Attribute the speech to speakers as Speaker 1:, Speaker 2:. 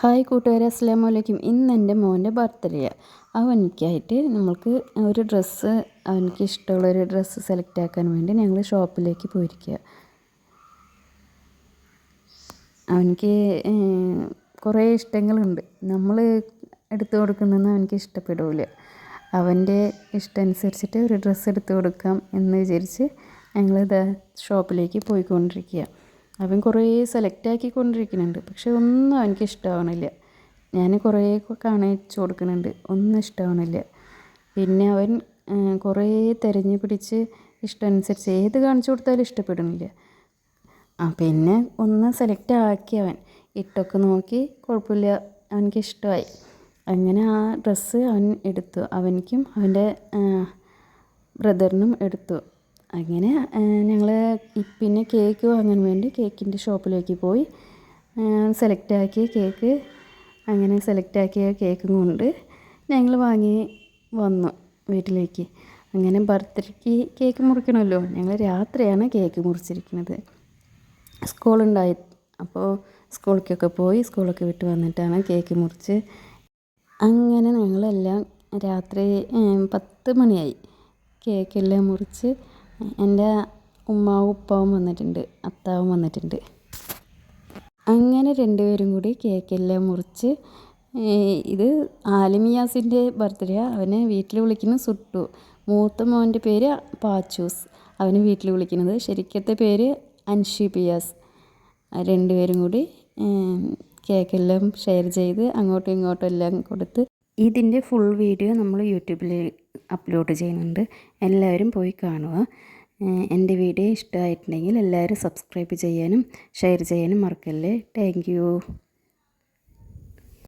Speaker 1: Hi കൂട്ടുകാരെ അസ്സാം വലൈക്കും ഇന്ന് എന്റെ മോന്റെ ബർത്ത്ഡേ. അവനിക്കായിട്ട് നമ്മൾക്ക് ഒരു ഡ്രസ്സ് അവനക്ക് ഇഷ്ടമുള്ളൊരു ഡ്രസ്സ് സെലക്ട് ആക്കാൻ വേണ്ടി ഞങ്ങൾ ഷോപ്പിലേക്ക് പോയിരിക്കുക അവനിക്ക് കുറേ ഇഷ്ടങ്ങളുണ്ട്. നമ്മൾ എടുത്തു കൊടുക്കുന്നതെന്ന് അവനിക്ക് ഇഷ്ടപ്പെടില്ല അവന്റെ ഇഷ്ടം അനുസരിച്ചിട്ട് ഒരു ഡ്രസ്സ് എടുത്തു കൊടുക്കാം എന്ന് വിചാരിച്ച് ഞങ്ങളിത് ഷോപ്പിലേക്ക് പോയിക്കൊണ്ടിരിക്കുക അവൻ കുറേ സെലക്ട് ആക്കിക്കൊണ്ടിരിക്കുന്നുണ്ട്. പക്ഷെ ഒന്നും അവനക്ക് ഇഷ്ടമാവണില്ല ഞാൻ കുറേ കാണിച്ചു കൊടുക്കുന്നുണ്ട്. ഒന്നും ഇഷ്ടമാവണില്ല പിന്നെ അവൻ കുറേ തിരഞ്ഞു പിടിച്ച് ഇഷ്ടമനുസരിച്ച് ഏത് കാണിച്ചു കൊടുത്താലും ഇഷ്ടപ്പെടുന്നില്ല. ആ പിന്നെ ഒന്ന് സെലക്ട് ആക്കി അവൻ. ഇട്ടൊക്കെ നോക്കി കുഴപ്പമില്ല. അവനക്ക് ഇഷ്ടമായി. അങ്ങനെ ആ ഡ്രസ്സ് അവൻ എടുത്തു. അവനിക്കും അവന്റെ ബ്രദറിനും എടുത്തു. അങ്ങനെ ഞങ്ങൾ പിന്നെ കേക്ക് വാങ്ങാൻ വേണ്ടി കേക്കിന്റെ ഷോപ്പിലേക്ക് പോയി. സെലക്ട് ആക്കിയ കേക്ക് അങ്ങനെ സെലക്ട് ആക്കിയ കേക്കും കൊണ്ട് ഞങ്ങൾ വാങ്ങി വന്നു വീട്ടിലേക്ക്. അങ്ങനെ ബർത്ത്ഡേക്ക് കേക്ക് മുറിക്കണമല്ലോ. ഞങ്ങൾ രാത്രിയാണ് കേക്ക് മുറിച്ചിരിക്കുന്നത്. സ്കൂളുണ്ടായി അപ്പോൾ സ്കൂളിലേക്കൊക്കെ പോയി സ്കൂളൊക്കെ വിട്ട് വന്നിട്ടാണ് കേക്ക് മുറിച്ച്. അങ്ങനെ ഞങ്ങളെല്ലാം രാത്രി പത്ത് മണിയായി. കേക്കെല്ലാം മുറിച്ച് എന്റെ ഉമ്മാവും ഉപ്പാവും വന്നിട്ടുണ്ട് അത്താവും വന്നിട്ടുണ്ട്. അങ്ങനെ രണ്ടുപേരും കൂടി കേക്കെല്ലാം മുറിച്ച് ഇത് ആലിമിയാസിന്റെ ബർത്ത്ഡേ അവനെ വീട്ടിൽ വിളിക്കുന്നത് സുട്ടു. മൂത്ത മോന്റെ പേര് പാച്ചൂസ്. അവന് വീട്ടിൽ വിളിക്കുന്നത് ശരിക്കത്തെ പേര് അൻഷി പിയാസ് രണ്ടുപേരും കൂടി കേക്കെല്ലാം ഷെയർ ചെയ്ത് അങ്ങോട്ടും ഇങ്ങോട്ടും എല്ലാം കൊടുത്ത് ഇതിന്റെ ഫുൾ വീഡിയോ നമ്മൾ യൂട്യൂബിൽ അപ്ലോഡ് ചെയ്യുന്നുണ്ട്. എല്ലാവരും പോയി കാണുക. എന്റെ വീഡിയോ ഇഷ്ടമായിട്ടുണ്ടെങ്കിൽ എല്ലാവരും സബ്സ്ക്രൈബ് ചെയ്യാനും ഷെയർ ചെയ്യാനും മറക്കല്ലേ. താങ്ക്